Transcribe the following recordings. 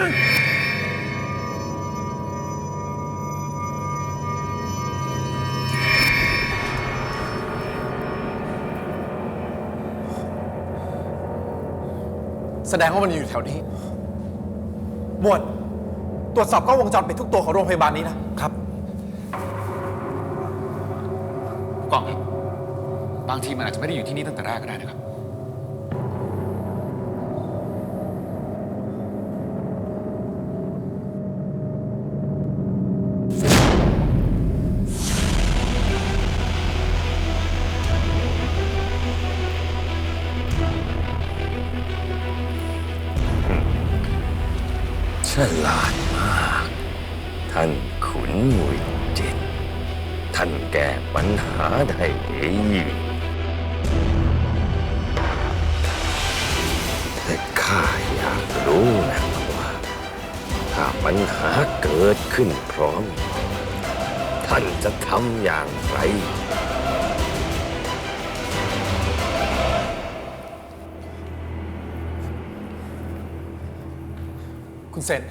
แสดงว่ามันอยู่แถวนี้ หมวด ตรวจสอบกล้องวงจรปิดทุกตัวของโรงพยาบาลนี้นะครับ กล้องครับ บางทีมันอาจจะไม่ได้อยู่ที่นี่ตั้งแต่แรกก็ได้นะครับ ลาดมาก ท่านขุนวิจิต ท่านแก้ปัญหาได้ดีแต่ข้าอยากรู้นะว่า ถ้าปัญหาเกิดขึ้นพร้อม ท่านจะทำอย่างไรคุณเซน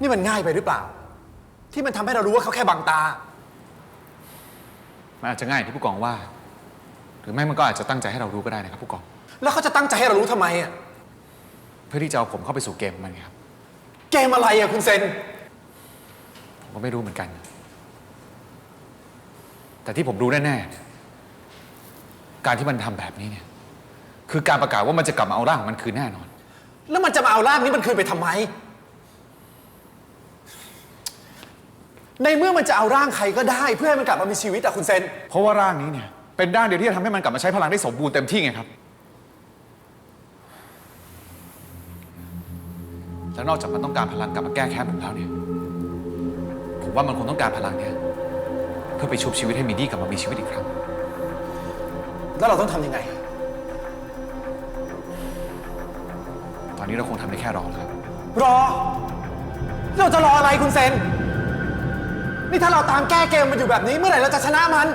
นี่มันง่ายไปหรือเปล่า ที่มันทำให้เรารู้ว่าเขาแค่บังตา มันอาจจะง่ายอย่างที่ผู้กองว่า หรือไม่มันก็อาจจะตั้งใจให้เรารู้ก็ได้นะครับผู้กอง แล้วเขาจะตั้งใจให้เรารู้ทำไมอะเพื่อที่จะเอาผมเข้าไปสู่เกมของมันไงครับ เกมอะไรอะคุณเซน ผมก็ไม่รู้เหมือนกัน แต่ที่ผมรู้แน่ๆเนี่ยการที่มันทำแบบนี้เนี่ย คือการประกาศว่ามันจะกลับมาเอาร่างของมันคืนแน่นอน แล้วมันจะมาเอาร่างนี้มันคืนไปทำไม ในเมื่อมันจะเอาร่างใครก็ได้ เพื่อให้มันกลับมามีชีวิตอะคุณเซน เพราะว่าร่างนี้เนี่ยเป็นร่างเดียวที่จะทำให้มันกลับมาใช้พลังได้สมบูรณ์เต็มที่ไงครับ แล้วนอกจากมันต้องการพลังกลับมาแก้แค้นผมแล้วเนี่ยผมว่ามันคงต้องการพลังเนี่ยเพื่อไปชุบชีวิตให้มินดี้กลับมามีชีวิตอีกครั้ง แล้วเราต้องทำยังไง ตอนนี้เราคงทำได้แค่รอแล้วครับ รอ เราจะรออะไรคุณเซน นี่ถ้าเราตามแก้เกมมันอยู่แบบนี้ เมื่อไหร่เราจะชนะมัน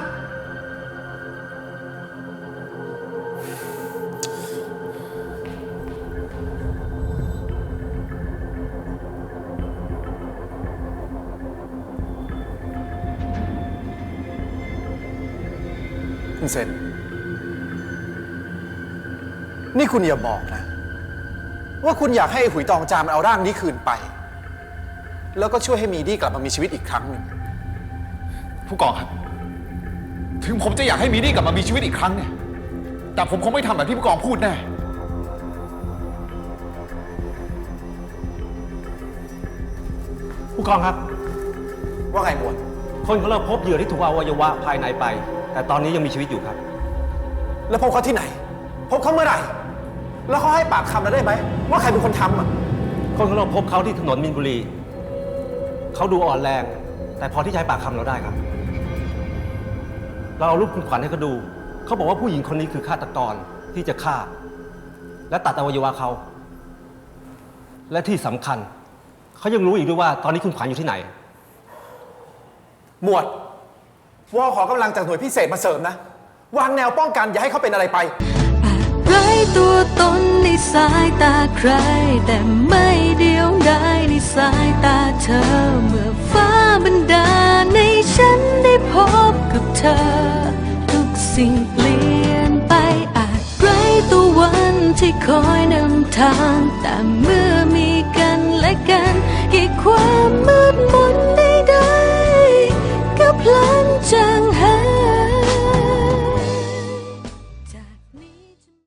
คุณเซนนี่คุณอย่าบอกนะ ว่าคุณอยากให้ไอ้หุยตองจามันเอาร่างนี้คืนไป แล้วก็ช่วยให้มีดี้กลับมามีชีวิตอีกครั้งหนึ่ง ผู้กองครับ ถึงผมจะอยากให้มินดี้กลับมามีชีวิตอีกครั้งเนี่ย แต่ผมคงไม่ทำแบบที่ผู้กองพูดแน่ ผู้กองครับ ว่าไงหมวด คนของเราพบเหยื่อที่ถูกอวัยวะภายในไป แต่ตอนนี้ยังมีชีวิตอยู่ครับ แล้วพบเขาที่ไหน พบเขาเมื่อไหร่ แล้วเขาให้ปากคำเราได้ไหม ว่าใครเป็นคนทำอะ คนของเราพบเขาที่ถนนมินบุรี เขาดูอ่อนแรง แต่พอที่จะให้ปากคำเราได้ครับ เราเอารูปคุณขวัญให้เขาดู เขาบอกว่าผู้หญิงคนนี้คือฆาตกรที่จะฆ่า และตัดอวัยวะเขา และที่สำคัญ เขายังรู้อีกด้วยว่าตอนนี้คุณขวัญอยู่ที่ไหน หมวดวอขอกำลังจากหน่วยพิเศษมาเสริมนะ วางแนวป้องกันอย่าให้เขาเป็นอะไรไป ไร้ตัวตนในสายตาใคร แต่ไม่เดียวดายในสายตาเธอิ่งเปลี่ยนไปอาจไร้ตัววันที่คอยนำทางแต่เมื่อมีก